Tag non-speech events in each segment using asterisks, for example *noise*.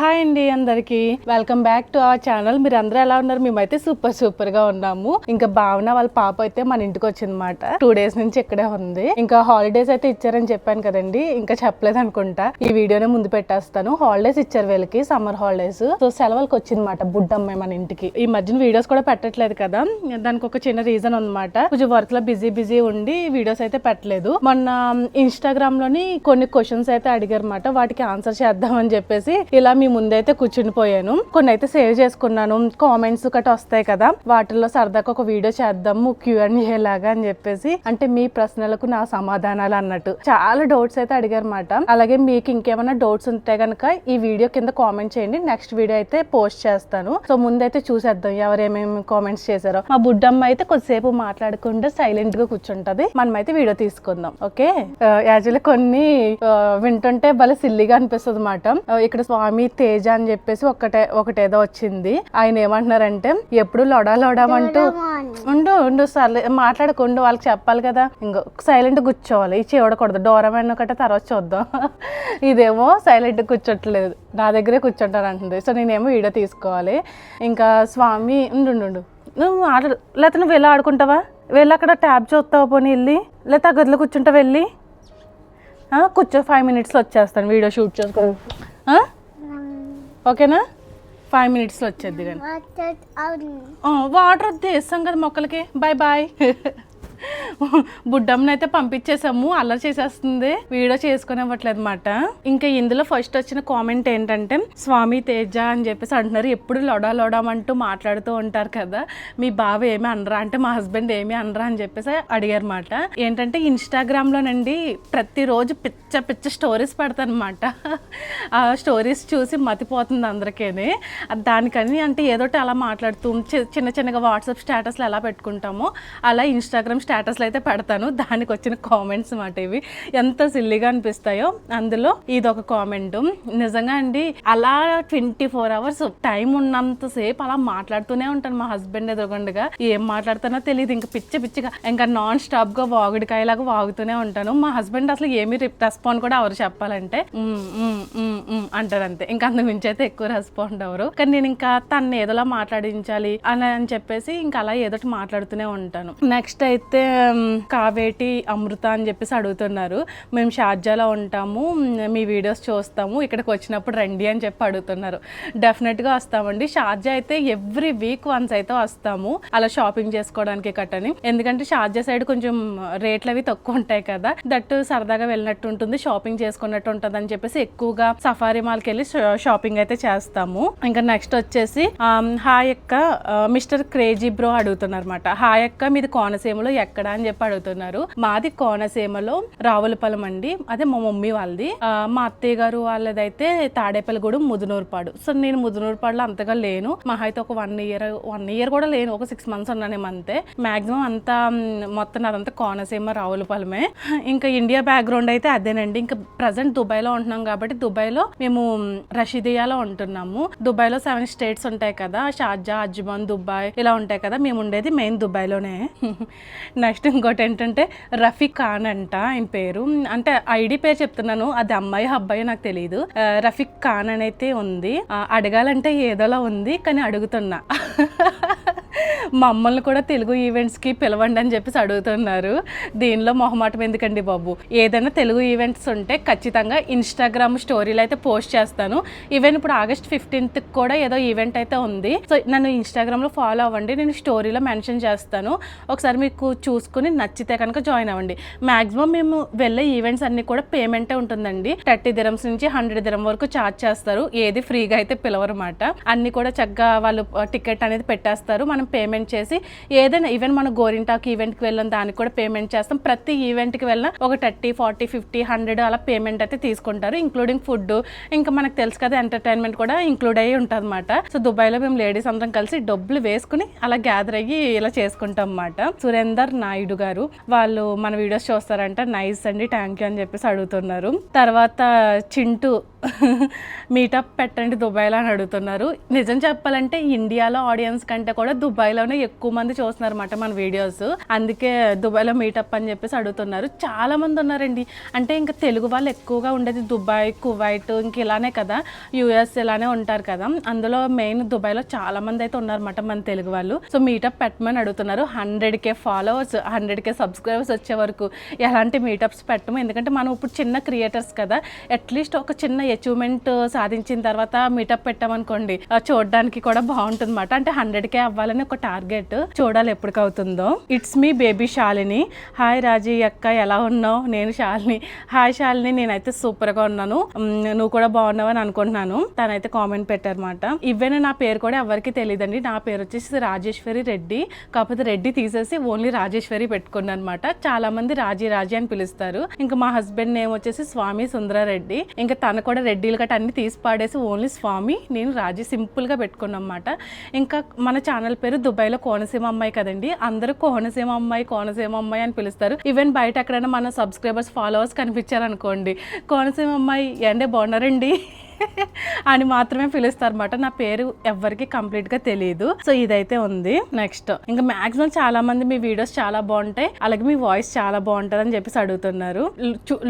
Hi అండి అందరికి. Welcome back to our channel మీరు అందరూ ఎలా ఉన్నారు? మేమైతే సూపర్ సూపర్గా ఉన్నాము. ఇంకా భావన వాళ్ళ పాప అయితే మన ఇంటికి వచ్చిందన్నమాట. టూ డేస్ నుంచి ఇక్కడే ఉంది. ఇంకా హాలిడేస్ అయితే ఇచ్చారని చెప్పాను కదండి. ఇంకా చెప్పలేదు అనుకుంటా ఈ వీడియోనే ముందు పెట్టేస్తాను. హాలిడేస్ ఇచ్చారు వీళ్ళకి. సమ్మర్ హాలిడేస్ సో సెలవులకు వచ్చిందన్నమాట బుడ్డమ్మాయి మన ఇంటికి. ఈ మధ్యన వీడియోస్ కూడా పెట్టట్లేదు కదా. దానికి ఒక చిన్న రీజన్ అనమాట కొంచెం వర్క్లో బిజీ బిజీ ఉండి వీడియోస్ అయితే పెట్టలేదు. మొన్న ఇన్స్టాగ్రామ్లోని కొన్ని క్వశ్చన్స్ అయితే అడిగారు అనమాట వాటికి ఆన్సర్ చేద్దామని చెప్పేసి ఇలా మీ ముందైతే కూర్చుని పోయాను కొన్ని అయితే సేవ్ చేసుకున్నాను. కామెంట్స్ గట్రా వస్తాయి కదా వాటిల్లో సరదాగా ఒక వీడియో చేద్దాము క్యూ అండ్ లాగా అని చెప్పేసి. అంటే మీ ప్రశ్నలకు నా సమాధానాలు అన్నట్టు. చాలా డౌట్స్ అయితే అడిగారు అనమాట అలాగే మీకు ఇంకేమైనా డౌట్స్ ఉంటే గనక ఈ వీడియో కింద కామెంట్ చేయండి. నెక్స్ట్ వీడియో అయితే పోస్ట్ చేస్తాను. సో ముందైతే చూసేద్దాం ఎవరేమేమి కామెంట్స్ చేశారో. మా బుడ్డమ్మ అయితే కొద్దిసేపు మాట్లాడకుండా సైలెంట్గా కూర్చుంటది. మనమైతే వీడియో తీసుకుందాం. ఓకే? యాక్చువల్లీ కొన్ని వింటుంటే భలే సిల్లిగా అనిపిస్తుంది అనమాట ఇక్కడ స్వామి తేజ అని చెప్పేసి ఒకటే ఒకటేదో వచ్చింది. ఆయన ఏమంటున్నారంటే ఎప్పుడు లొడా లొడామంటూ ఉండు ఉండు సర్లే మాట్లాడకుండా వాళ్ళకి చెప్పాలి కదా. ఇంకో సైలెంట్ కూర్చోవాలి. ఈ చూడకూడదు డోరమైన ఒకటే తర్వాత చూద్దాం. *laughs* ఇదేమో సైలెంట్ కూర్చోట్లేదు. నా దగ్గరే కూర్చుంటారు అంటుంది. సో నేనేమో వీడియో తీసుకోవాలి. ఇంకా స్వామి ఉండు ఉండు, నువ్వు ఆడు లేకపోతే నువ్వు వెళ్ళి ఆడుకుంటావా? వెళ్ళి అక్కడ ట్యాబ్ చూస్తావా పోనీ వెళ్ళి? లేకపోతే ఆ గదిలో కూర్చుంటా వెళ్ళి? కూర్చో ఫైవ్ మినిట్స్లో వచ్చేస్తాను. వీడియో షూట్ చేసుకో? ఓకేనా? ఫైవ్ మినిట్స్లో వచ్చేది కానీ. వాటర్ వద్దు వేస్తాం కదా మొక్కలకి. బాయ్ బాయ్ *laughs* బుడ్డమ్మని అయితే పంపించేసాము అల్లరి చేసేస్తుంది. వీడియో చేసుకునేవ్వట్లేదు అనమాట ఇంకా ఇందులో ఫస్ట్ వచ్చిన కామెంట్ ఏంటంటే స్వామి తేజ అని చెప్పేసి అంటున్నారు. ఎప్పుడు లొడా లొడామంటూ మాట్లాడుతూ ఉంటారు కదా మీ బావ ఏమి అనరా? అంటే మా హస్బెండ్ ఏమి అనరా? అని చెప్పేసి అడిగారు అనమాట ఏంటంటే ఇన్స్టాగ్రామ్లోనండి ప్రతిరోజు పిచ్చ పిచ్చ స్టోరీస్ పెడతానమాట ఆ స్టోరీస్ చూసి మతిపోతుంది అందరికీ దానికని అంటే ఏదోటి అలా మాట్లాడుతూ చిన్న చిన్నగా వాట్సాప్ స్టేటస్లు ఎలా పెట్టుకుంటామో అలా ఇన్స్టాగ్రామ్ స్టేటస్లు అయితే పెడతాను. దానికి వచ్చిన కామెంట్స్ మాట ఇవి. ఎంత సిల్లిగా అనిపిస్తాయో అందులో ఇది ఒక కామెంట్. నిజంగా అండి అలా ట్వంటీ ఫోర్ అవర్స్ టైం ఉన్నంతసేపు అలా మాట్లాడుతూనే ఉంటాను మా హస్బెండ్ ఎదురుగుండగా. ఏం మాట్లాడుతానో తెలియదు ఇంకా పిచ్చి పిచ్చిగా ఇంకా నాన్ స్టాప్గా వాగుడికాయలాగా వాగుతూనే ఉంటాను. మా హస్బెండ్ అసలు ఏమి రెస్పాండ్ కూడా ఎవరు చెప్పాలంటే అంటారు అంతే. ఇంకా అందుగురించి అయితే ఎక్కువ రెస్పాండ్ అవరు కానీ నేను ఇంకా తను ఏదోలా మాట్లాడించాలి అని అని చెప్పేసి ఇంకా అలా ఏదోటి మాట్లాడుతూనే ఉంటాను. నెక్స్ట్ అయితే ఉమ్, కావేటి అమృత అని చెప్పేసి అడుగుతున్నారు. మేము షార్జాలో ఉంటాము మీ వీడియోస్ చూస్తాము ఇక్కడికి వచ్చినప్పుడు రండి అని చెప్పి అడుగుతున్నారు. డెఫినెట్గా వస్తామండి. షార్జా అయితే ఎవ్రీ వీక్ వన్స్ అయితే వస్తాము. అలా షాపింగ్ చేసుకోవడానికి కట్టని ఎందుకంటే షార్జా సైడ్ కొంచెం రేట్లు అవి తక్కువ ఉంటాయి కదా. దట్టు సరదాగా వెళ్ళినట్టు ఉంటుంది షాపింగ్ చేసుకున్నట్టు ఉంటుంది అని చెప్పేసి ఎక్కువగా సఫారీ మాల్కి వెళ్ళి షాపింగ్ అయితే చేస్తాము. ఇంకా నెక్స్ట్ వచ్చేసి హాయ్ అక్క మిస్టర్ క్రేజీ బ్రో అడుగుతున్నారు అనమాట హాయ్ అక్క మీది కోనసీమలో ఎక్కడ అని చెప్పి అడుగుతున్నారు. మాది కోనసీమలో రావులపాలెం అండి. అదే మా మమ్మీ వాళ్ళది. మా అత్తయ్య గారు వాళ్ళదైతే తాడేపల్లిగూడెం ముదునూరుపాడు. సో నేను ముదునూరుపాడులో అంతగా లేను. మహా అయితే ఒక వన్ ఇయర్ వన్ ఇయర్ కూడా లేను. ఒక సిక్స్ మంత్స్ ఉన్నానేమో అంతే. మాక్సిమం అంతా మొత్తం అదంతా కోనసీమ రావులపాలెమే. ఇంకా ఇండియా బ్యాక్గ్రౌండ్ అయితే అదేనండి. ఇంకా ప్రజెంట్ దుబాయ్లో ఉంటున్నాం కాబట్టి దుబాయ్లో మేము రషీదియాలో ఉంటున్నాము. దుబాయ్లో సెవెన్ స్టేట్స్ ఉంటాయి కదా. షార్జా అజ్మాన్ దుబాయ్ ఇలా ఉంటాయి కదా. మేము ఉండేది మెయిన్ దుబాయ్లోనే. నెక్స్ట్ ఇంకోటి ఏంటంటే రఫీక్ ఖాన్ అంట ఆయన పేరు. అంటే ఐడి పేరు చెప్తున్నాను అది అమ్మాయి అబ్బాయి నాకు తెలియదు రఫీక్ ఖాన్ అని అయితే ఉంది అడగాలంటే ఏదోలా ఉంది కానీ అడుగుతున్నా. *laughs* మమ్మల్ని కూడా తెలుగు ఈవెంట్స్కి పిలవండి అని చెప్పేసి అడుగుతున్నారు. దీనిలో మొహమాటం ఎందుకండి బాబు? ఏదైనా తెలుగు ఈవెంట్స్ ఉంటే ఖచ్చితంగా ఇన్స్టాగ్రామ్ స్టోరీలు అయితే పోస్ట్ చేస్తాను. ఈవెన్ ఇప్పుడు ఆగస్ట్ ఫిఫ్టీన్త్ కూడా ఏదో ఈవెంట్ అయితే ఉంది. సో నన్ను ఇన్స్టాగ్రామ్లో ఫాలో అవ్వండి. నేను స్టోరీలో మెన్షన్ చేస్తాను. ఒకసారి మీకు చూసుకుని నచ్చితే కనుక జాయిన్ అవ్వండి. మ్యాక్సిమం మేము వెళ్ళే ఈవెంట్స్ అన్ని కూడా పేమెంటే ఉంటుందండి. థర్టీ దిరమ్స్ నుంచి హండ్రెడ్ దిరం వరకు ఛార్జ్ చేస్తారు. ఏది ఫ్రీగా అయితే పిలవరమాట అన్ని కూడా చక్కగా వాళ్ళు టికెట్ అనేది పెట్టేస్తారు. మనం పేమెంట్ చేసి ఏదైనా ఈవెన్ మన గోరింటాక్ ఈవెంట్కి వెళ్ళిన దానికి కూడా పేమెంట్ చేస్తాం. ప్రతి ఈవెంట్కి వెళ్ళిన ఒక థర్టీ ఫార్టీ ఫిఫ్టీ హండ్రెడ్ అలా పేమెంట్ అయితే తీసుకుంటారు ఇంక్లూడింగ్ ఫుడ్ ఇంకా మనకు తెలుసు కదా ఎంటర్టైన్మెంట్ కూడా ఇంక్లూడ్ అయ్యి ఉంటుంది అనమాట సో దుబాయ్లో మేము లేడీస్ అందరం కలిసి డబ్బులు వేసుకుని అలా గ్యాదర్ అయ్యి ఇలా చేసుకుంటాం అన్నమాట సురేందర్ నాయుడు గారు వాళ్ళు మన వీడియోస్ చూస్తారంట నైస్ అండి థ్యాంక్ యూ అని చెప్పేసి అడుగుతున్నారు. తర్వాత చింటూ *laughs* మీటప్ పెట్టండి దుబాయ్లో అని అడుగుతున్నారు. నిజం చెప్పాలంటే ఇండియాలో ఆడియన్స్ కంటే కూడా దుబాయ్ దుబాయ్లోనే ఎక్కువ మంది చూస్తున్నారు అనమాట మన వీడియోస్. అందుకే దుబాయ్లో మీటప్ అని చెప్పేసి అడుగుతున్నారు. చాలా మంది ఉన్నారండి. అంటే ఇంకా తెలుగు వాళ్ళు ఎక్కువగా ఉండేది దుబాయ్ కువైట్ ఇంక ఇలానే కదా. యుఎస్ ఇలానే ఉంటారు కదా. అందులో మెయిన్ దుబాయ్లో చాలా మంది అయితే ఉన్నారన్నమాట మన తెలుగు వాళ్ళు. సో మీటప్ పెట్టమని అడుగుతున్నారు. Hundred K followers hundred K subscribers వచ్చే వరకు ఎలాంటి మీటప్స్ పెట్టము. ఎందుకంటే మనం ఇప్పుడు చిన్న క్రియేటర్స్ కదా. అట్లీస్ట్ ఒక చిన్న అచీవ్మెంట్ సాధించిన తర్వాత మీటప్ పెట్టామనుకోండి చూడడానికి కూడా బాగుంటుంది అనమాట అంటే హండ్రెడ్ కే అవ్వాలని ఒక టార్గెట్ చూడాలి ఎప్పటికవుతుందో. It's me baby Shalini hi Raji అక్క ఎలా ఉన్నావు? నేను శాలిని హాయ్ శాలిని నేనైతే సూపర్గా ఉన్నాను నువ్వు కూడా బాగున్నావు అని అనుకుంటున్నాను. తనైతే కామెంట్ పెట్టారనమాట ఇవేనా నా పేరు కూడా ఎవరికి తెలియదండి నా పేరు వచ్చేసి రాజేశ్వరి రెడ్డి. కాకపోతే రెడ్డి తీసేసి ఓన్లీ రాజేశ్వరి పెట్టుకున్నాను అనమాట చాలా మంది రాజీ రాజీ అని పిలుస్తారు. ఇంకా మా హస్బెండ్ నేమ్ వచ్చేసి స్వామి సుందరారెడ్డి. ఇంకా తను కూడా రెడ్డిలు గట్ట అన్ని తీసి పాడేసి ఓన్లీ స్వామి నేను రాజీ సింపుల్గా అనమాట ఇంకా మన ఛానల్ పేరు దుబాయ్లో కోనసీమ అమ్మాయి కదండి. అందరూ కోనసీమ అమ్మాయి కోనసీమ అమ్మాయి అని పిలుస్తారు. ఈవెన్ బయట ఎక్కడైనా మన సబ్స్క్రైబర్స్ ఫాలోవర్స్ కనిపించారనుకోండి. కోనసీమ అమ్మాయి ఏండే బాగున్నారండి. అని మాత్రమే పిలుస్తారు అనమాట నా పేరు ఎవ్వరికి కంప్లీట్గా తెలియదు సో ఇదైతే ఉంది. నెక్స్ట్ ఇంకా మాక్సిమం చాలా మంది మీ వీడియోస్ చాలా బాగుంటాయి. అలాగే మీ వాయిస్ చాలా బాగుంటుంది అని చెప్పేసి అడుగుతున్నారు.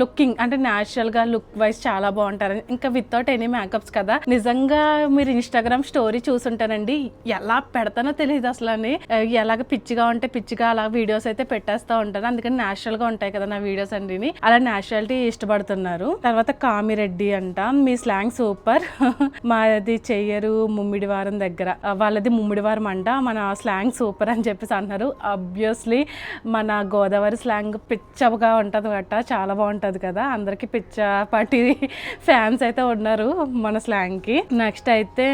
లుకింగ్ అంటే న్యాచురల్గా లుక్ వైజ్ చాలా బాగుంటారు ఇంకా వితౌట్ ఎనీ మేకప్స్ కదా. నిజంగా మీరు ఇన్స్టాగ్రామ్ స్టోరీ చూసుంటారండి. ఎలా పెడతానో తెలియదు అసలు అని ఎలాగ పిచ్చిగా ఉంటే పిచ్చిగా అలా వీడియోస్ అయితే పెట్టేస్తా ఉంటాను అందుకని న్యాచురల్గా ఉంటాయి కదా నా వీడియోస్ అన్ని అలా న్యాచురాలిటీ ఇష్టపడుతున్నారు. తర్వాత కామిరెడ్డి అంట. మీ స్లాంగ్స్ సూపర్. *laughs* మాది చెయ్యరు ముమ్మిడివారం దగ్గర. వాళ్ళది ముమ్మిడివారం అంట. మన స్లాంగ్ సూపర్ అని చెప్పేసి అన్నారు అబ్వియస్లీ మన గోదావరి స్లాంగ్ పిచ్చగా ఉంటుంది గట్ట చాలా బాగుంటుంది కదా. అందరికి పిచ్చ పాటి ఫ్యాన్స్ అయితే ఉన్నారు మన స్లాంగ్కి. నెక్స్ట్ అయితే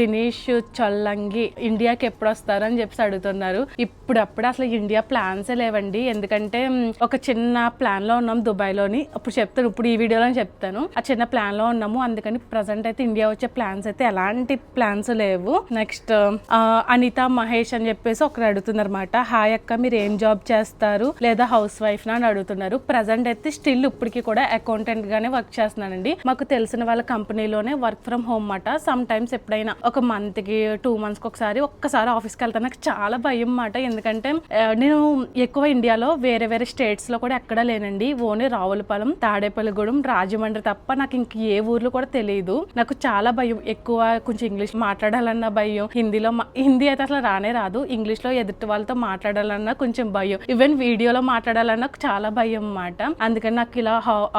దినేష్ చొల్లంగి ఇండియాకి ఎప్పుడు వస్తారు అని చెప్పేసి అడుగుతున్నారు. ఇప్పుడప్పుడు అసలు ఇండియా ప్లాన్సే లేవండి. ఎందుకంటే ఒక చిన్న ప్లాన్లో ఉన్నాం దుబాయ్లోని చెప్తాను ఇప్పుడు ఈ వీడియోలో చెప్తాను. ఆ చిన్న ప్లాన్లో ఉన్నాము. అందుకని ప్రజెంట్ అయితే ఇండియా వచ్చే ప్లాన్స్ అయితే ఎలాంటి ప్లాన్స్ లేవు. నెక్స్ట్ అనిత మహేష్ అని చెప్పేసి ఒకరు అడుగుతున్నారు అనమాట హాయ్ అక్క మీరు ఏం జాబ్ చేస్తారు? లేదా హౌస్ వైఫ్ నా? అని అడుగుతున్నారు. ప్రజెంట్ అయితే స్టిల్ ఇప్పటికి కూడా అకౌంటెంట్ గానే వర్క్ చేస్తున్నానండి. మాకు తెలిసిన వాళ్ళ కంపెనీలోనే వర్క్ ఫ్రమ్ హోమ్ మాట సమ్ టైమ్స్ ఎప్పుడైనా ఒక మంత్కి టూ మంత్స్కి ఒకసారి ఒక్కసారి ఆఫీస్కి వెళ్తాను నాకు చాలా భయం మాట ఎందుకంటే నేను ఎక్కువ ఇండియాలో వేరే వేరే స్టేట్స్లో కూడా ఎక్కడా లేనండి. ఓన్లీ రావులపాలెం తాడేపల్లిగూడెం రాజమండ్రి తప్ప నాకు ఇంక ఏ ఊర్లో కూడా తెలియదు నాకు చాలా భయం. ఎక్కువ కొంచెం ఇంగ్లీష్ మాట్లాడాలన్న భయం. హిందీలో హిందీ అయితే అసలు రానే రాదు. ఇంగ్లీష్లో ఎదుటి వాళ్ళతో మాట్లాడాలన్నా కొంచెం భయం. ఈవెన్ వీడియోలో మాట్లాడాలన్నా నాకు చాలా భయం అన్నమాట. అందుకని నాకు ఇలా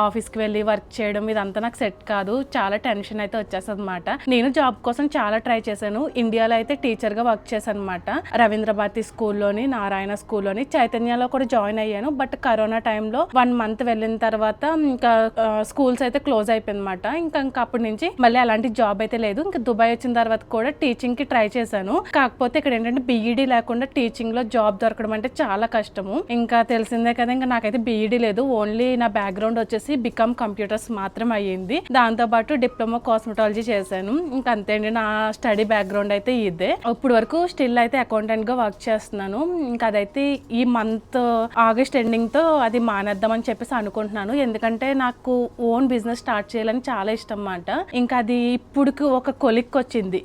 ఆఫీస్కి వెళ్ళి వర్క్ చేయడం ఇదంతా నాకు సెట్ కాదు. చాలా టెన్షన్ అయితే వచ్చేస్తుంది అనమాట నేను జాబ్ కోసం చాలా ట్రై చేశాను. ఇండియాలో అయితే టీచర్గా వర్క్ చేశాను అనమాట రవీంద్ర భారతి స్కూల్లోని నారాయణ స్కూల్లోని చైతన్యలో కూడా జాయిన్ అయ్యాను. బట్ కరోనా టైంలో వన్ మంత్ వెళ్ళిన తర్వాత ఇంకా స్కూల్స్ అయితే క్లోజ్ అయిపోయింది అనమాట ఇంకా ఇంకా అప్పుడు అప్పటి నుంచి మళ్ళీ అలాంటి జాబ్ అయితే లేదు. ఇంకా దుబాయ్ వచ్చిన తర్వాత కూడా టీచింగ్కి ట్రై చేశాను. కాకపోతే ఇక్కడ ఏంటంటే బీఈడి లేకుండా టీచింగ్లో జాబ్ దొరకడం అంటే చాలా కష్టము. ఇంకా తెలిసిందే కదా ఇంకా నాకైతే బీఈడి లేదు. ఓన్లీ నా బ్యాక్గ్రౌండ్ వచ్చేసి బికామ్ కంప్యూటర్స్ మాత్రం అయ్యింది. దాంతో పాటు డిప్లొమా కాస్మెటాలజీ చేశాను. ఇంకా అంతే నా స్టడీ బ్యాక్గ్రౌండ్ అయితే ఇదే. ఇప్పుడు వరకు స్టిల్ అయితే అకౌంటెంట్గా వర్క్ చేస్తున్నాను. ఇంకా అదైతే ఈ మంత్ ఆగస్ట్ ఎండింగ్తో అది మానేద్దామని చెప్పేసి అనుకుంటున్నాను. ఎందుకంటే నాకు ఓన్ బిజినెస్ స్టార్ట్ చేయాలని చాలా ఇష్టం అనమాట ఇంకా అది ఇప్పుడుకి ఒక కొలిక్ వచ్చింది.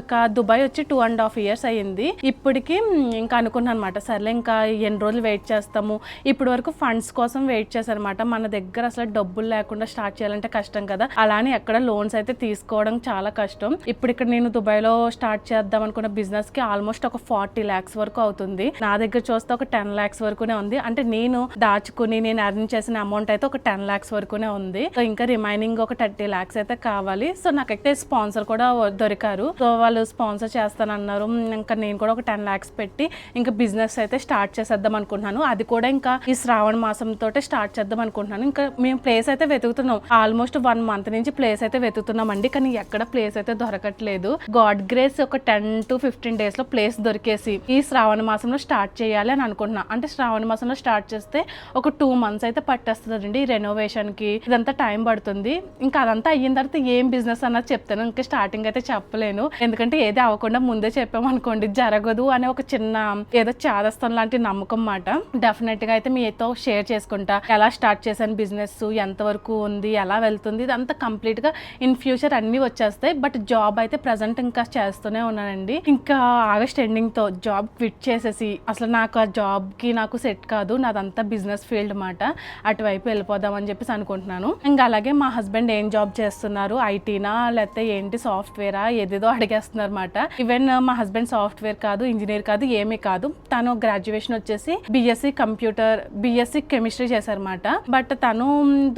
ఒక దుబాయ్ వచ్చి టూ అండ్ హాఫ్ ఇయర్స్ అయ్యింది. ఇప్పటికి ఇంకా అనుకున్నాను అనమాట సర్లే ఇంకా ఎన్ని రోజులు వెయిట్ చేస్తాము. ఇప్పటి వరకు ఫండ్స్ కోసం వెయిట్ చేశాను అనమాట మన దగ్గర అసలు డబ్బులు లేకుండా స్టార్ట్ చేయాలంటే కష్టం కదా. అలానే ఎక్కడ లోన్స్ అయితే తీసుకోవడం చాలా కష్టం. ఇప్పుడు ఇక్కడ నేను దుబాయ్లో స్టార్ట్ చేద్దాం అనుకున్న బిజినెస్కి ఆల్మోస్ట్ ఒక ఫార్టీ ల్యాక్స్ వరకు అవుతుంది. నా దగ్గర చూస్తే ఒక టెన్ లాక్స్ వరకునే ఉంది. అంటే నేను దాచుకుని నేను అర్న్ చేసిన అమౌంట్ అయితే ఒక టెన్ లాక్స్ వరకునే ఉంది. సో ఇంకా రిమైనింగ్ ఒక థర్టీ ల్యాక్స్ అయితే కావాలి. సో నాకైతే స్పాన్సర్ కూడా దొరికారు. సో వాళ్ళు స్పాన్సర్ చేస్తానన్నారు. ఇంకా నేను కూడా ఒక టెన్ లాక్స్ పెట్టి ఇంకా బిజినెస్ అయితే స్టార్ట్ చేసేద్దాం అనుకుంటున్నాను. అది కూడా ఇంకా ఈ శ్రావణ మాసం తోటే స్టార్ట్ చేద్దాం అనుకుంటున్నాను. ఇంకా మేము ప్లేస్ అయితే వెతుకుతున్నాం. ఆల్మోస్ట్ వన్ మంత్ నుంచి ప్లేస్ అయితే వెతుకుతున్నాం అండి కానీ ఎక్కడ ప్లేస్ అయితే దొరకట్లేదు. గాడ్ గ్రేస్ ఒక టెన్ టు ఫిఫ్టీన్ డేస్లో ప్లేస్ దొరికేసి ఈ శ్రావణ మాసంలో స్టార్ట్ చేయాలి అని అనుకుంటున్నా. అంటే శ్రావణ మాసంలో స్టార్ట్ చేస్తే ఒక టూ మంత్స్ అయితే పట్టేస్తుందండి రెనోవేషన్కి ఇదంతా టైం పడుతుంది. ఇంకా అదంతా అయిన తర్వాత తర్వాత ఏం బిజినెస్ అన్నది చెప్తాను. ఇంకా స్టార్టింగ్ అయితే చెప్పలేను. ఎందుకంటే ఏది అవ్వకుండా ముందే చెప్పామనుకోండి జరగదు అనే ఒక చిన్న ఏదో చాదస్తం లాంటి నమ్మకం మాట. డెఫినెట్గా అయితే మీతో షేర్ చేసుకుంటా. ఎలా స్టార్ట్ చేశాను బిజినెస్ ఎంతవరకు ఉంది? ఎలా వెళ్తుంది? ఇదంతా కంప్లీట్గా ఇన్ ఫ్యూచర్ అన్ని వచ్చేస్తాయి. బట్ జాబ్ అయితే ప్రజెంట్ ఇంకా చేస్తూనే ఉన్నానండి. ఇంకా ఆగస్ట్ ఎండింగ్తో జాబ్ క్విట్ చేసేసి అసలు నాకు ఆ జాబ్కి నాకు సెట్ కాదు. నాదంతా బిజినెస్ ఫీల్డ్ మాట. అటువైపు వెళ్ళిపోదాం అని చెప్పేసి అనుకుంటున్నాను. ఇంకా అలాగే మా హస్బెండ్ ఏం జాబ్ చేస్తున్నారు? ఐటీనా? లేకపోతే ఏంటి సాఫ్ట్వేరా? ఏదేదో అడిగేస్తున్నారు అనమాట ఈవెన్ uh, మా హస్బెండ్ సాఫ్ట్వేర్ కాదు ఇంజనీర్ కాదు ఏమీ కాదు. తను గ్రాడ్యుయేషన్ వచ్చేసి బిఎస్సి కంప్యూటర్ బిఎస్సి కెమిస్ట్రీ చేశారనమాట బట్ తను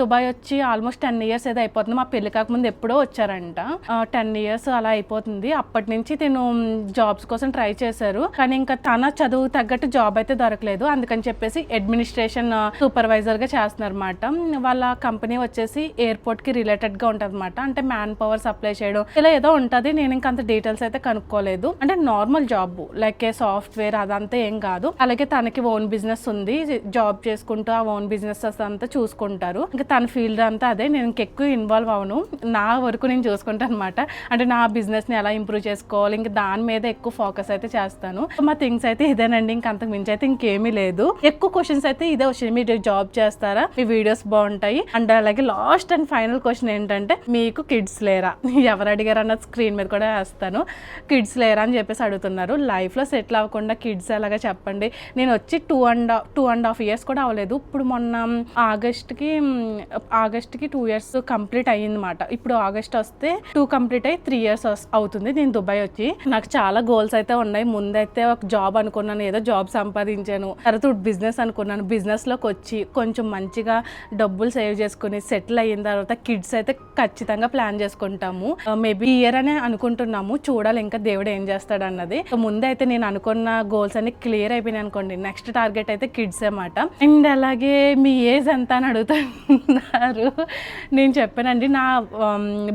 దుబాయ్ వచ్చి ఆల్మోస్ట్ టెన్ ఇయర్స్ ఏదో అయిపోతుంది. మా పెళ్ళి కాకముందు ఎప్పుడో వచ్చారంట. టెన్ ఇయర్స్ అలా అయిపోతుంది. అప్పటి నుంచి నేను జాబ్స్ కోసం ట్రై చేశారు. కానీ ఇంకా తన చదువు తగ్గట్టు జాబ్ అయితే దొరకలేదు. అందుకని చెప్పేసి అడ్మినిస్ట్రేషన్ సూపర్వైజర్ uh, గా చేస్తున్నారు అనమాట వాళ్ళ కంపెనీ వచ్చేసి ఎయిర్పోర్ట్కి రిలేటెడ్గా ఉంటది అనమాట. అంటే మ్యాన్ పవర్ సప్లై చేయడం ఇలా ఏదో ఉంటుంది. నేను ఇంకా అంత డీటెయిల్స్ అయితే కనుక్కోలేదు. అంటే normal job like a software అదంతా ఏం కాదు. అలాగే తనకి ఓన్ బిజినెస్ ఉంది. జాబ్ చేసుకుంటూ ఆ ఓన్ బిజినెస్ అంతా చూసుకుంటారు. ఇంకా తన ఫీల్డ్ అంతా అదే. నేను ఇంకెక్కువ ఇన్వాల్వ్ అవను నా వరకు నేను చూసుకుంటాను అనమాట. అంటే నా బిజినెస్ని ఎలా ఇంప్రూవ్ చేసుకోవాలి. ఇంకా దాని మీద ఎక్కువ ఫోకస్ అయితే చేస్తాను. మా థింగ్స్ అయితే ఇదేనండి. ఇంకా అంతకు మించి అయితే ఇంకేమీ లేదు. ఎక్కువ క్వశ్చన్స్ అయితే ఇదే వచ్చింది మీరు జాబ్ చేస్తారా? మీ వీడియోస్ బాగుంటాయి. అండ్ అలాగే లాస్ట్ అండ్ ఫైనల్ క్వశ్చన్ ఏంటంటే మీ మీకు కిడ్స్ లేరా? *laughs* ఎవరు అడిగారు స్క్రీన్ మీద కూడా వేస్తాను. కిడ్స్ లేరా అని చెప్పేసి అడుగుతున్నారు. లైఫ్లో సెటిల్ అవ్వకుండా కిడ్స్ ఎలాగా చెప్పండి? నేను వచ్చి two and two and half years కూడా అవ్వలేదు. ఇప్పుడు మొన్న ఆగస్ట్కి ఆగస్ట్కి టూ ఇయర్స్ కంప్లీట్ అయ్యిందన్నమాట. ఇప్పుడు ఆగస్ట్ వస్తే టూ కంప్లీట్ అయ్యి త్రీ ఇయర్స్ అవుతుంది. నేను దుబాయ్ వచ్చి నాకు చాలా గోల్స్ అయితే ఉన్నాయి. ముందైతే ఒక జాబ్ అనుకున్నాను. ఏదో జాబ్ సంపాదించాను. తర్వాత బిజినెస్ అనుకున్నాను. బిజినెస్లోకి వచ్చి కొంచెం మంచిగా డబ్బులు సేవ్ చేసుకుని సెటిల్ అయిన తర్వాత కిడ్స్ అయితే ఖచ్చితంగా ఖచ్చితంగా ప్లాన్ చేసుకుంటాము. మేబీ ఇయర్ అనే అనుకుంటున్నాము. చూడాలి ఇంకా దేవుడు ఏం చేస్తాడు అన్నది ముందే అయితే నేను అనుకున్న గోల్స్ అన్ని క్లియర్ అయిపోయినాయి అనుకోండి. నెక్స్ట్ టార్గెట్ అయితే కిడ్స్ అన్నమాట. అండ్ అలాగే మీ ఏజ్ ఎంత అని అడుగుతున్నారు. నేను చెప్పానండి నా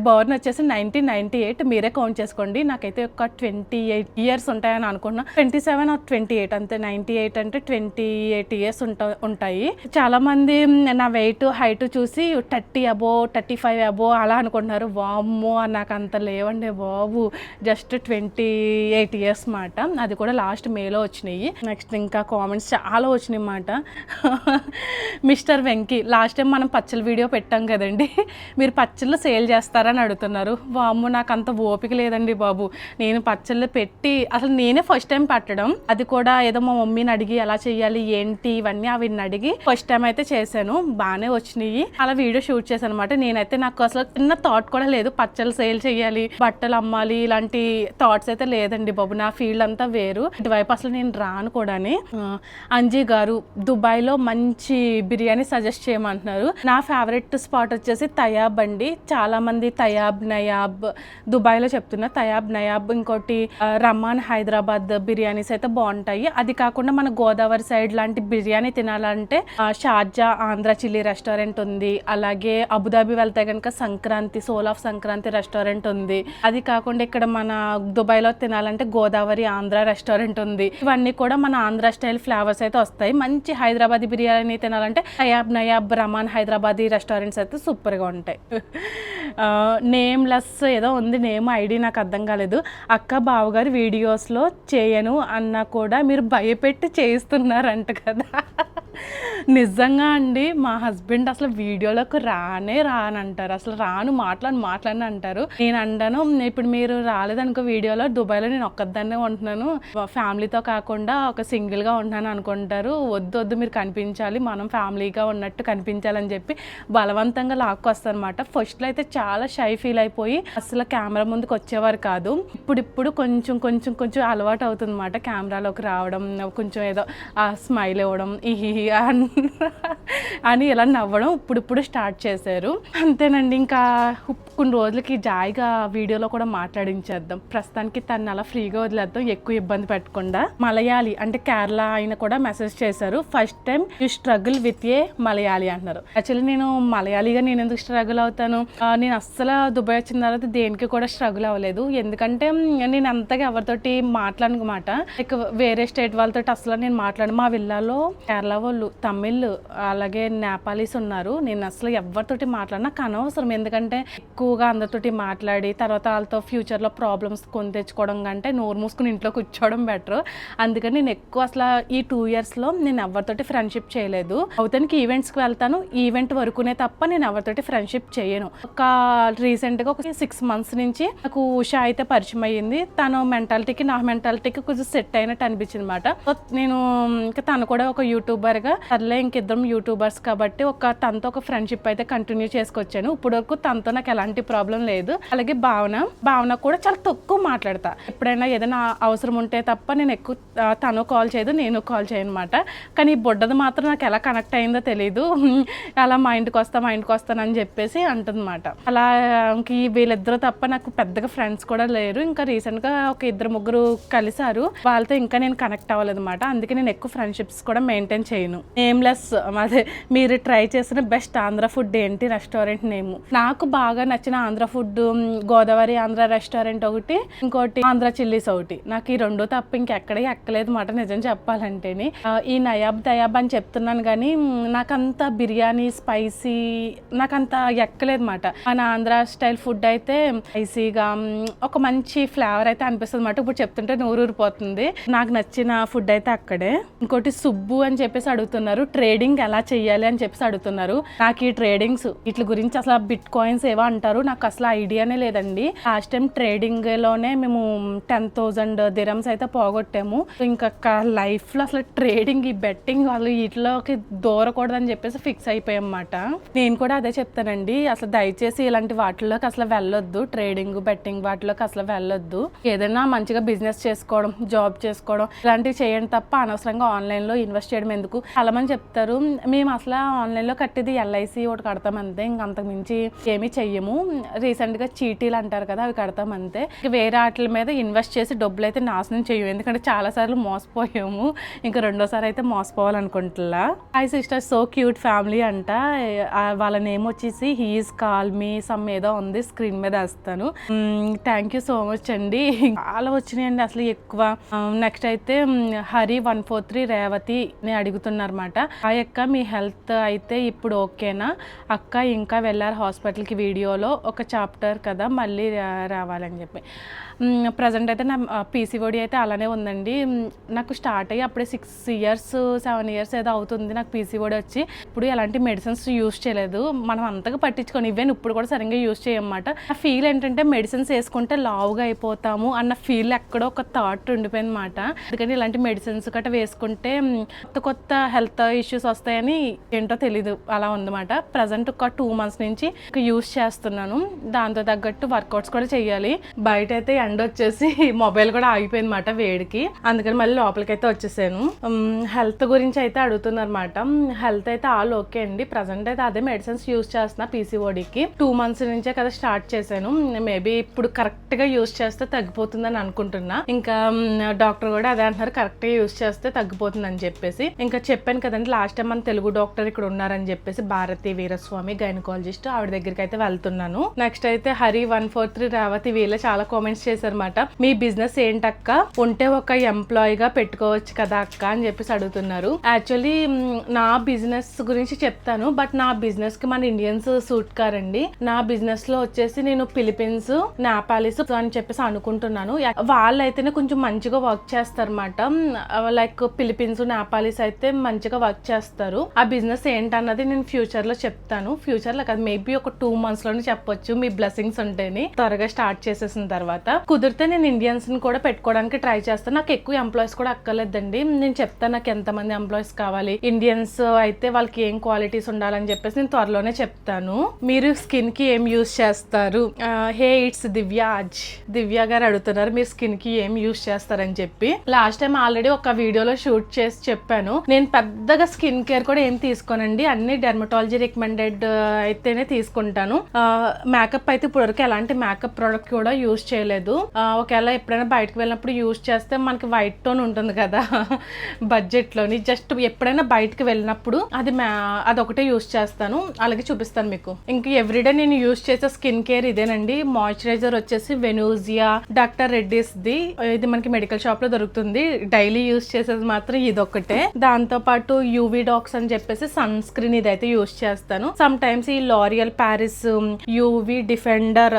బోర్న్ వచ్చేసి నైన్టీన్ నైన్టీ ఎయిట్. మీరే కౌంట్ చేసుకోండి. నాకైతే ఒక ట్వంటీ ఎయిట్ ఇయర్స్ ఉంటాయని అనుకున్నా. ట్వంటీ సెవెన్ ట్వంటీ ఎయిట్ అంతే. నైన్టీ ఎయిట్ అంటే ట్వంటీ ఎయిట్ ఇయర్స్ ఉంటా ఉంటాయి. చాలా మంది నా వెయిట్ హైట్ చూసి thirty above thirty five above అలా అనుకుంటున్నారు వామ్మో నాకు అంత లేవండి బాబు. జస్ట్ ట్వంటీ ఎయిట్ ఇయర్స్ మాట. అది కూడా లాస్ట్ మేలో వచ్చినాయి. నెక్స్ట్ ఇంకా కామెంట్స్ చాలా వచ్చినాయి మాట. *laughs* మిస్టర్ వెంకీ లాస్ట్ టైం మనం పచ్చల వీడియో పెట్టాం కదండి. మీరు పచ్చళ్ళు సేల్ చేస్తారని అడుగుతున్నారు. వామ్మో నాకు అంత ఓపిక లేదండి బాబు. నేను పచ్చళ్ళు పెట్టి అసలు నేనే ఫస్ట్ టైం పెట్టడం. అది కూడా ఏదో మా మమ్మీని అడిగి ఎలా చేయాలి ఏంటి ఇవన్నీ అవి అడిగి ఫస్ట్ టైం అయితే చేశాను. బాగానే వచ్చినాయి. అలా వీడియో షూట్ చేశాను అనమాట నేనైతే నాకు అసలు చిన్న థాట్ కూడా లేదు. పచ్చలు సేల్ చేయాలి బట్టలు అమ్మాలి ఇలాంటి థాట్స్ అయితే లేదండి బాబు. నా ఫీల్డ్ అంతా వేరు. ఇటువైపు అసలు నేను రాను కూడాని. అంజీ గారు దుబాయ్లో మంచి బిర్యానీ సజెస్ట్ చేయమంటున్నారు. నా ఫేవరెట్ స్పాట్ వచ్చేసి తయాబ్ అండి. చాలామంది తయాబ్ నయాబ్ దుబాయ్లో చెప్తున్నా తయాబ్ నయాబ్ ఇంకోటి రమాన్ హైదరాబాద్ బిర్యానీస్ అయితే బాగుంటాయి. అది కాకుండా మన గోదావరి సైడ్ లాంటి బిర్యానీ తినాలంటే షార్జా ఆంధ్ర చిల్లీ రెస్టారెంట్ ఉంది. అలాగే అబుదాబి వెళ్తే కనుక Sankranti soul of Sankranti restaurant ఉంది. అది కాకుండా ఇక్కడ మన దుబాయ్లో తినాలంటే గోదావరి ఆంధ్ర రెస్టారెంట్ ఉంది. ఇవన్నీ కూడా మన ఆంధ్ర స్టైల్ ఫ్లేవర్స్ అయితే వస్తాయి. మంచి హైదరాబాదీ బిర్యానీ తినాలంటే నయాబ్ నయాబ్ రమాన్ హైదరాబాదీ రెస్టారెంట్స్ అయితే సూపర్గా ఉంటాయి. నేమ్ లెస్ ఏదో ఉంది. నేమ్ ఐడి నాకు అర్థం కాలేదు. అక్క బావగారు వీడియోస్లో చేయను అన్నా కూడా మీరు భయపెట్టి చేయిస్తున్నారంట కదా. నిజంగా అండి మా హస్బెండ్ అసలు వీడియోలోకి రానే రానంటారు. అసలు రాను మాట్లాడి మాట్లాడని అంటారు. నేను అంటాను ఇప్పుడు మీరు రాలేదనుకో వీడియోలో దుబాయ్లో నేను ఒక్కదాన్నే ఉంటున్నాను. ఫ్యామిలీతో కాకుండా ఒక సింగిల్గా ఉంటున్నాను అనుకుంటారు. వద్దు వద్దు మీరు కనిపించాలి. మనం ఫ్యామిలీగా ఉన్నట్టు కనిపించాలని చెప్పి బలవంతంగా లాక్కొస్తారనమాట ఫస్ట్లో అయితే చాలా షై ఫీల్ అయిపోయి అసలు కెమెరా ముందుకు వచ్చేవారు కాదు. ఇప్పుడిప్పుడు కొంచెం కొంచెం కొంచెం అలవాటు అవుతుంది అనమాట కెమెరాలోకి రావడం కొంచెం ఏదో ఆ స్మైల్ ఇవ్వడం ఇహి అని ఇలా నవ్వడం ఇప్పుడిప్పుడు స్టార్ట్ చేశారు. అంతేనండి ఇంకా হুপ కొన్ని రోజులకి జాయిగా వీడియోలో కూడా మాట్లాడించేద్దాం. ప్రస్తుతానికి తను అలా ఫ్రీగా వదిలేద్దాం ఎక్కువ ఇబ్బంది పెట్టకుండా. మలయాళీ అంటే కేరళ ఆయన కూడా మెసేజ్ చేశారు. First time you struggle with a Malayali అంటున్నారు. యాక్చువల్లీ నేను మలయాళీగా నేను ఎందుకు స్ట్రగుల్ అవుతాను? నేను అస్సలు దుబాయ్ వచ్చిన తర్వాత దేనికి కూడా స్ట్రగుల్ అవ్వలేదు. ఎందుకంటే నేను అంతగా ఎవరితోటి మాట్లాడనమాట. లైక్ వేరే స్టేట్ వాళ్ళతో అసలు నేను మాట్లాడు మా విల్లాలో కేరళ వాళ్ళు తమిళ్ అలాగే నేపాలీస్ ఉన్నారు. నేను అసలు ఎవరితోటి మాట్లాడినా. నాకు అనవసరం. ఎందుకంటే ఎక్కువ ఎక్కువగా అందరితోటి మాట్లాడి తర్వాత వాళ్ళతో ఫ్యూచర్లో ప్రాబ్లమ్స్ కొని తెచ్చుకోవడం కంటే నోరు మూసుకుని ఇంట్లో కూర్చోవడం బెటర్. అందుకని నేను ఎక్కువ అసలు ఈ టూ ఇయర్స్లో నేను ఎవరితోటి ఫ్రెండ్షిప్ చేయలేదు. అవుతానికి ఈవెంట్స్కి వెళ్తాను. ఈవెంట్ వరకునే తప్ప నేను ఎవరితోటి ఫ్రెండ్షిప్ చేయను. ఒక రీసెంట్గా ఒక సిక్స్ మంత్స్ నుంచి నాకు ఉషా అయితే పరిచయం అయ్యింది. తను మెంటాలిటీకి నా మెంటాలిటీకి కొంచెం సెట్ అయినట్టు అనిపించింది అనమాట నేను ఇంకా తను కూడా ఒక యూట్యూబర్గా సర్లే ఇంకిద్దరం యూట్యూబర్స్ కాబట్టి ఒక తనతో ఒక ఫ్రెండ్షిప్ అయితే కంటిన్యూ చేసుకొచ్చాను. ఇప్పుడు వరకు తనతో నాకు ఎలాంటి ప్రాబ్లం లేదు. అలాగే భావన భావన కూడా చాలా తక్కువ మాట్లాడతా. ఎప్పుడైనా ఏదైనా అవసరం ఉంటే తప్ప నేను ఎక్కువ తను కాల్ చేయదు నేను కాల్ చేయను అనమాట కానీ ఈ బుడ్డది మాత్రం నాకు ఎలా కనెక్ట్ అయిందో తెలియదు *laughs* అలా మా ఇంటికి వస్తా మా ఇంటికి వస్తానని చెప్పేసి అంటుందన్నమాట. అలా ఇంక వీళ్ళిద్దరూ తప్ప నాకు పెద్దగా ఫ్రెండ్స్ కూడా లేరు. ఇంకా రీసెంట్గా ఒక ఇద్దరు ముగ్గురు కలిశారు. వాళ్ళతో ఇంకా నేను కనెక్ట్ అవ్వలేదన్నమాట. అందుకే నేను ఎక్కువ ఫ్రెండ్షిప్స్ కూడా మెయింటైన్ చేయను. నేమ్లెస్ అదే మీరు ట్రై చేసిన బెస్ట్ ఆంధ్ర ఫుడ్ ఏంటి? Restaurant name. నాకు బాగా నచ్చిన ఆంధ్ర ఫుడ్ గోదావరి ఆంధ్ర రెస్టారెంట్ ఒకటి ఇంకోటి ఆంధ్ర చిల్లీస్ ఒకటి. నాకు ఈ రెండో తప్ప ఇంకెక్కడ ఎక్కలేదు మాట నిజం చెప్పాలంటేని. ఈ నయాబ్ దయాబ్ అని చెప్తున్నాను కానీ నాకంత బిర్యానీ స్పైసీ నాకంత ఎక్కలేదు మాట. మన ఆంధ్ర స్టైల్ ఫుడ్ అయితే స్పైసీగా ఒక మంచి ఫ్లేవర్ అయితే అనిపిస్తుంది అనమాట ఇప్పుడు చెప్తుంటే నూరూరిపోతుంది. నాకు నచ్చిన ఫుడ్ అయితే అక్కడే. ఇంకోటి సుబ్బు అని చెప్పేసి అడుగుతున్నారు. ట్రేడింగ్ ఎలా చేయాలి అని చెప్పేసి అడుగుతున్నారు. నాకు ఈ ట్రేడింగ్స్ వీటి గురించి అసలు బిట్ కాయిన్స్ ఏవో అంటారు. నాకు అసలు ఐడియానే లేదండి. లాస్ట్ టైం ట్రేడింగ్లోనే మేము టెన్ థౌజండ్ దిరమ్స్ అయితే పోగొట్టాము. ఇంకా లైఫ్లో అసలు ట్రేడింగ్ ఈ బెట్టింగ్ వాళ్ళు వీటిలోకి దూరకూడదని చెప్పేసి ఫిక్స్ అయిపోయాం అన్నమాట. నేను కూడా అదే చెప్తానండి. అసలు దయచేసి ఇలాంటి వాటిల్లోకి అసలు వెళ్ళొద్దు. ట్రేడింగ్ బెట్టింగ్ వాటిలోకి అసలు వెళ్ళొద్దు. ఏదైనా మంచిగా బిజినెస్ చేసుకోవడం జాబ్ చేసుకోవడం ఇలాంటివి చేయండి తప్ప అనవసరంగా ఆన్లైన్లో ఇన్వెస్ట్ చేయడం ఎందుకు? చాలా మంది చెప్తారు మేము అసలు ఆన్లైన్లో కట్టేది ఎల్ఐసి ఒకటి కడతాం అంతే. ఇంక అంతకు మించి ఏమీ చెయ్యము. రీసెంట్గా చీటీలు అంటారు కదా అవి కడతాం అంతే. వేరే వాటి మీద ఇన్వెస్ట్ చేసి డబ్బులు అయితే నాశనం చేయము. ఎందుకంటే చాలా సార్లు మోసపోయాము. ఇంకా రెండోసారి అయితే మోసపోవాలనుకుంటున్నా. I sister so cute family అంట. వాళ్ళ నేమ్ వచ్చేసి హీఈస్ కాల్ మీ సమ్ ఏదో ఉంది స్క్రీన్ మీద వేస్తాను. థ్యాంక్ యూ సో మచ్ అండి. చాలా వచ్చినాయండి అసలు ఎక్కువ. నెక్స్ట్ అయితే Hari one four three Revathi అని అడుగుతున్నారన్నమాట. ఆ యొక్క మీ హెల్త్ అయితే ఇప్పుడు ఓకేనా? అక్క ఇంకా వెళ్ళారు హాస్పిటల్కి వీడియోలో. ఒక చాప్టర్ కదా మళ్ళీ రావాలని చెప్పి. ప్రజెంట్ అయితే నా పీసీఓడి అయితే అలానే ఉందండి. నాకు స్టార్ట్ అయ్యి అప్పుడే సిక్స్ ఇయర్స్ సెవెన్ ఇయర్స్ ఏదో అవుతుంది నాకు పీసీఓడి వచ్చి. ఇప్పుడు ఎలాంటి మెడిసిన్స్ యూస్ చేయలేదు. మనం అంతగా పట్టించుకొని ఈవెన్ ఇప్పుడు కూడా సరిగ్గా యూస్ చేయమాట ఆ ఫీల్ ఏంటంటే మెడిసిన్స్ వేసుకుంటే లావుగా అయిపోతాము అన్న ఫీల్ ఎక్కడో ఒక థాట్ ఉండిపోయింది అనమాట ఎందుకంటే ఇలాంటి మెడిసిన్స్ గట్రా వేసుకుంటే కొత్త కొత్త హెల్త్ ఇష్యూస్ వస్తాయని ఏంటో తెలీదు. అలా ఉందన్నమాట. ప్రజెంట్ ఒక టూ మంత్స్ నుంచి యూస్ చేస్తున్నాను. దాంతో తగ్గట్టు వర్కౌట్స్ కూడా చేయాలి. బయట అయితే ఎండ వచ్చేసి *laughs* మొబైల్ కూడా ఆగిపోయింది మాట వేడికి. అందుకని మళ్ళీ లోపలికి అయితే వచ్చేసాను హెల్త్ గురించి అయితే అడుగుతున్నారన్నమాట. హెల్త్ అయితే ఆల్ ఓకే అండి. ప్రజెంట్ అయితే అదే మెడిసిన్స్ యూస్ చేస్తున్నా పీసీఓడికి. టూ మంత్స్ నుంచే కదా స్టార్ట్ చేశాను. మేబీ ఇప్పుడు కరెక్ట్గా యూస్ చేస్తే తగ్గిపోతుందని అనుకుంటున్నా. ఇంకా డాక్టర్ కూడా అదే అంటున్నారు కరెక్ట్గా యూస్ చేస్తే తగ్గిపోతుందని చెప్పేసి. ఇంకా చెప్పాను కదండి లాస్ట్ టైం మన తెలుగు డాక్టర్ ఇక్కడ ఉన్నారని చెప్పేసి భారతి వీరస్వామి గైనకాలజిస్ట్ ఆవిడ దగ్గరికి అయితే వెళ్తున్నాను. నెక్స్ట్ అయితే Hari one four three Revathi వీళ్ళ చాలా కామెంట్స్ చేసి చేశారన్నమాట. మీ బిజినెస్ ఏంటక్క? ఉంటే ఒక ఎంప్లాయీగా పెట్టుకోవచ్చు కదా అక్క అని చెప్పేసి అడుగుతున్నారు. యాక్చువల్లీ నా బిజినెస్ గురించి చెప్తాను. బట్ నా బిజినెస్కి మన ఇండియన్స్ సూట్ కారండి. నా బిజినెస్లో వచ్చేసి నేను ఫిలిపీన్స్ నేపాలీస్ అని చెప్పేసి అనుకుంటున్నాను. వాళ్ళైతేనే కొంచెం మంచిగా వర్క్ చేస్తారన్నమాట. లైక్ ఫిలిపీన్స్ నేపాలీస్ అయితే మంచిగా వర్క్ చేస్తారు. ఆ బిజినెస్ ఏంటన్నది నేను ఫ్యూచర్లో చెప్తాను. ఫ్యూచర్లో కాదు మేబీ ఒక టూ మంత్స్లోనే చెప్పొచ్చు. మీ బ్లెస్సింగ్స్ ఉంటేనే త్వరగా స్టార్ట్ చేసేసిన తర్వాత. కుదిరితే నేను ఇండియన్స్ని కూడా పెట్టుకోవడానికి ట్రై చేస్తాను. నాకు ఎక్కువ ఎంప్లాయీస్ కూడా అక్కర్లేదండి. నేను చెప్తాను నాకు ఎంతమంది ఎంప్లాయీస్ కావాలి. ఇండియన్స్ అయితే వాళ్ళకి ఏం క్వాలిటీస్ ఉండాలని చెప్పేసి నేను త్వరలోనే చెప్తాను. మీరు స్కిన్కి ఏం యూస్ చేస్తారు? హే ఇట్స్ దివ్యాజ్ దివ్య గారు అడుగుతున్నారు మీరు స్కిన్కి ఏం యూస్ చేస్తారని చెప్పి. లాస్ట్ టైం ఆల్రెడీ ఒక వీడియోలో షూట్ చేసి చెప్పాను. నేను పెద్దగా స్కిన్ కేర్ కూడా ఏం తీసుకోనండి. అన్ని డెర్మటాలజీ రికమెండెడ్ అయితేనే తీసుకుంటాను. మేకప్ అయితే ఇప్పటివరకు ఎలాంటి మేకప్ ప్రోడక్ట్ కూడా యూస్ చేయలేదు. ఒకవేళ ఎప్పుడైనా బయటకు వెళ్ళినప్పుడు యూస్ చేస్తే మనకి వైట్ టోన్ ఉంటుంది కదా బడ్జెట్లోని జస్ట్ ఎప్పుడైనా బయటకు వెళ్ళినప్పుడు అది మా అదొకటే యూస్ చేస్తాను. అలాగే చూపిస్తాను మీకు. ఇంకా ఎవ్రీడే నేను యూస్ చేసే స్కిన్ కేర్ ఇదేనండి. మాయిశ్చరైజర్ వచ్చేసి వెనూజియా డాక్టర్ రెడ్డిస్ ది ఇది మనకి మెడికల్ షాప్లో దొరుకుతుంది. డైలీ యూస్ చేసేది మాత్రం ఇదొక్కటే. దాంతో పాటు యూవీ డాక్స్ అని చెప్పేసి సన్ స్క్రీన్ ఇదైతే యూస్ చేస్తాను. సమ్ టైమ్స్ ఈ L'Oreal Paris UV defender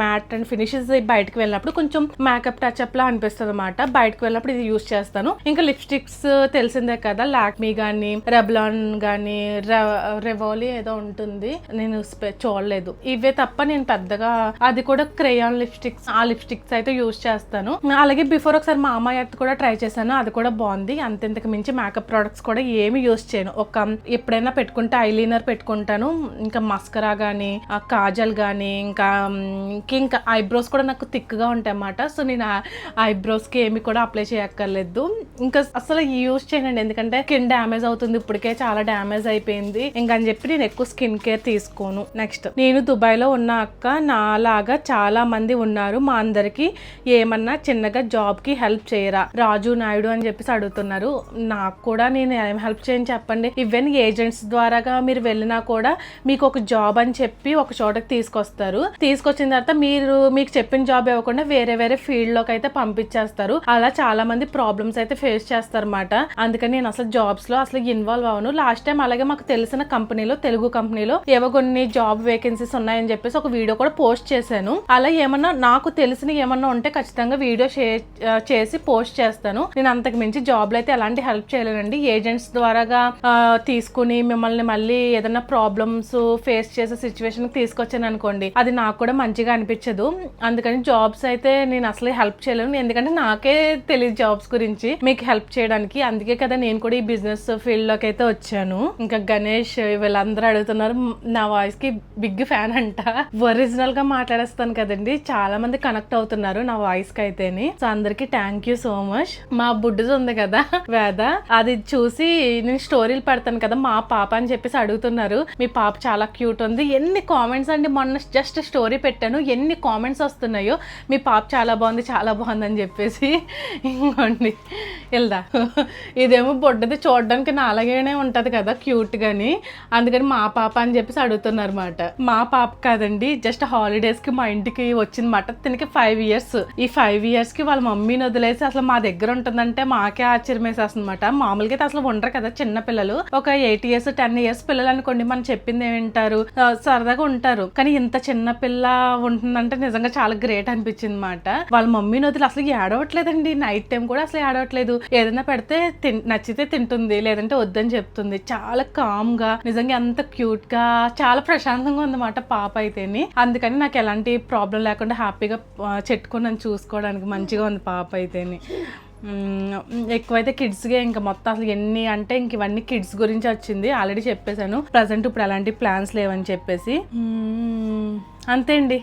matte and finishes బయటకు వెళ్ళినప్పుడు కొంచెం మేకప్ టచ్అప్ లా అనిపిస్తుంది అనమాట బయటకు వెళ్ళినప్పుడు ఇది యూస్ చేస్తాను. ఇంకా లిప్స్టిక్స్ uh, తెలిసిందే కదా లాక్మీ గానీ రెబ్లాన్ గానీ రెవోలి ఏదో ఉంటుంది. నేను చూడలేదు. ఇవే తప్ప నేను పెద్దగా అది కూడా క్రేయాన్ లిప్స్టిక్స్ ఆ లిప్స్టిక్స్ అయితే యూస్ చేస్తాను. అలాగే బిఫోర్ ఒకసారి మా అమ్మాయి కూడా ట్రై చేశాను. అది కూడా బాగుంది. అంతెంతకు మించి మేకప్ ప్రొడక్ట్స్ కూడా ఏమి యూస్ చేయను. ఒక ఎప్పుడైనా పెట్టుకుంటే ఐలైనర్ పెట్టుకుంటాను. ఇంకా మస్కరా కానీ కాజల్ కానీ ఇంకా ఇంకా ఐబ్రోస్ కూడా నాకు థిక్గా ఉంటాయి అన్నమాట సో నేను ఐబ్రోస్కి ఏమి కూడా అప్లై చేయక్కర్లేదు. ఇంకా అసలు యూస్ చేయనండి. ఎందుకంటే స్కిన్ డ్యామేజ్ అవుతుంది. ఇప్పటికే చాలా డ్యామేజ్ అయిపోయింది. ఇంకా అని చెప్పి నేను ఎక్కువ స్కిన్ కేర్ తీసుకోను. నెక్స్ట్ నేను దుబాయ్లో ఉన్న అక్క నాలాగా చాలా మంది ఉన్నారు. మా అందరికి ఏమన్నా చిన్నగా జాబ్కి హెల్ప్ చేయరా? రాజు నాయుడు అని చెప్పేసి అడుగుతున్నారు. నాకు కూడా నేను ఏం హెల్ప్ చేయని చెప్పండి. ఈవెన్ ఏజెంట్స్ ద్వారాగా మీరు వెళ్ళినా కూడా మీకు ఒక జాబ్ అని చెప్పి ఒక చోటకి తీసుకొస్తారు. తీసుకొచ్చిన తర్వాత మీరు మీకు చెప్పిన జాబ్ ఇవ్వకుండా వేరే వేరే ఫీల్డ్లోకి అయితే పంపించేస్తారు. అలా చాలా మంది ప్రాబ్లమ్స్ అయితే ఫేస్ చేస్తారు అనమాట అందుకని నేను అసలు జాబ్స్లో అసలు ఇన్వాల్వ్ అవ్వను. లాస్ట్ టైం అలాగే మాకు తెలిసిన కంపెనీలో తెలుగు కంపెనీలో ఏవో కొన్ని జాబ్ వేకెన్సీస్ ఉన్నాయని చెప్పేసి ఒక వీడియో కూడా పోస్ట్ చేశాను. అలా ఏమన్నా నాకు తెలిసిన ఏమన్నా ఉంటే ఖచ్చితంగా వీడియో షేర్ చేసి పోస్ట్ చేస్తాను. నేను అంతకు మించి జాబ్లో అయితే ఎలాంటి హెల్ప్ చేయలేనండి. ఏజెంట్స్ ద్వారాగా తీసుకుని మిమ్మల్ని మళ్ళీ ఏదైనా ప్రాబ్లమ్స్ ఫేస్ చేసే సిచ్యువేషన్ తీసుకొచ్చాను అనుకోండి అది నాకు కూడా మంచిగా అనిపించదు. అందుకని జాబ్స్ అయితే నేను అసలు హెల్ప్ చేయలేను. ఎందుకంటే నాకే తెలియదు జాబ్స్ గురించి. మీకు హెల్ప్ చేయడానికి. అందుకే కదా నేను కూడా ఈ బిజినెస్ ఫీల్డ్లోకి అయితే వచ్చాను. ఇంకా గణేష్ వీళ్ళందరూ అడుగుతున్నారు. నా వాయిస్కి బిగ్ ఫ్యాన్ అంట. ఒరిజినల్గా మాట్లాడేస్తాను కదండి. చాలా మంది కనెక్ట్ అవుతున్నారు నా వాయిస్కి అయితేని. సో అందరికి థ్యాంక్ యూ సో మచ్ మా బుడ్డది ఉంది కదా వేద. అది చూసి నేను స్టోరీలు పెడతాను కదా మా పాప అని చెప్పేసి అడుగుతున్నారు. మీ పాప చాలా క్యూట్ ఉంది. ఎన్ని కామెంట్స్ అండి? మొన్న జస్ట్ స్టోరీ పెట్టాను. ఎన్ని కామెంట్స్ వస్తున్నాయో మీ పాప చాలా బాగుంది చాలా బాగుంది అని చెప్పేసి ఇంకోండి. వెళ్దా? ఇదేమో బొడ్డది చూడడానికి నాలాగేనే ఉంటుంది కదా క్యూట్ గాని. అందుకని మా పాప అని చెప్పేసి అడుగుతున్నారు అనమాట మా పాప కాదండి జస్ట్ హాలిడేస్కి మా ఇంటికి వచ్చిందన్నమాట. తినకి ఫైవ్ ఇయర్స్ ఈ ఫైవ్ ఇయర్స్కి వాళ్ళ మమ్మీని వదిలేసి అసలు మా దగ్గర ఉంటుందంటే మాకే ఆశ్చర్యం వేసేస్తుంది అనమాట మామూలుగా అయితే అసలు ఉండరు కదా చిన్న పిల్లలు. ఒక ఎయిట్ ఇయర్స్ టెన్ ఇయర్స్ పిల్లలు అనుకోండి మనం చెప్పింది ఏమి వింటారు? సరదాగా ఉంటారు. కానీ ఇంత చిన్న పిల్ల ఉంటుందంటే నిజంగా చాలా గ్రేట్ అనిపించింది. అనమాట వాళ్ళ మమ్మీని వదిలి అసలు ఏడవట్లేదండి. నైట్ టైం కూడా అసలు ఏడవట్లేదు. ఏదైనా పెడితే నచ్చితే తింటుంది లేదంటే వద్దని చెప్తుంది. చాలా కామ్గా నిజంగా ఎంత క్యూట్గా చాలా ప్రశాంతంగా ఉందన్నమాట పాప అయితేని. అందుకని నాకు ఎలాంటి ప్రాబ్లం లేకుండా హ్యాపీగా చెట్టుకొని నన్ను చూసుకోవడానికి మంచిగా ఉంది పాప అయితేని. ఎక్కువైతే కిడ్స్గా ఇంకా మొత్తం అసలు ఎన్ని అంటే ఇంక ఇవన్నీ కిడ్స్ గురించి వచ్చింది. ఆల్రెడీ చెప్పేశాను. ప్రజెంట్ ఇప్పుడు అలాంటి ప్లాన్స్ లేవని చెప్పేసి. అంతే అండి.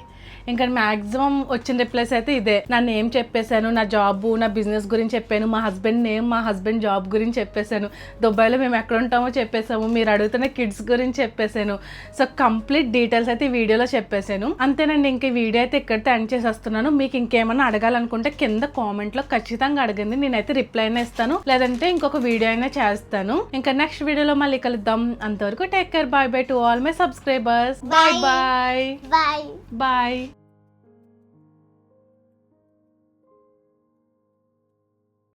ఇంకా మాక్సిమం వచ్చిన రిప్లైస్ అయితే ఇదే. నన్ను ఏం చెప్పేశాను? నా జాబ్ నా బిజినెస్ గురించి చెప్పాను. మా హస్బెండ్ నేమ్ మా హస్బెండ్ జాబ్ గురించి చెప్పేశాను. దుబాయ్లో మేము ఎక్కడ ఉంటామో చెప్పేసాము మీరు అడుగుతున్న కిడ్స్ గురించి చెప్పేశాను. సో కంప్లీట్ డీటెయిల్స్ అయితే ఈ వీడియోలో చెప్పేశాను. అంతేనండి ఇంక ఈ వీడియో అయితే ఇక్కడితో ఎండ్ చేసేస్తున్నాను. మీకు ఇంకేమైనా అడగాలనుకుంటే కింద కామెంట్లో ఖచ్చితంగా అడగండి. నేనైతే రిప్లై అయినా ఇస్తాను. లేదంటే ఇంకొక వీడియో అయినా చేస్తాను. ఇంకా నెక్స్ట్ వీడియోలో మళ్ళీ కలుద్దాం. అంతవరకు take care bye bye to all my subscribers bye bye Bye. Bye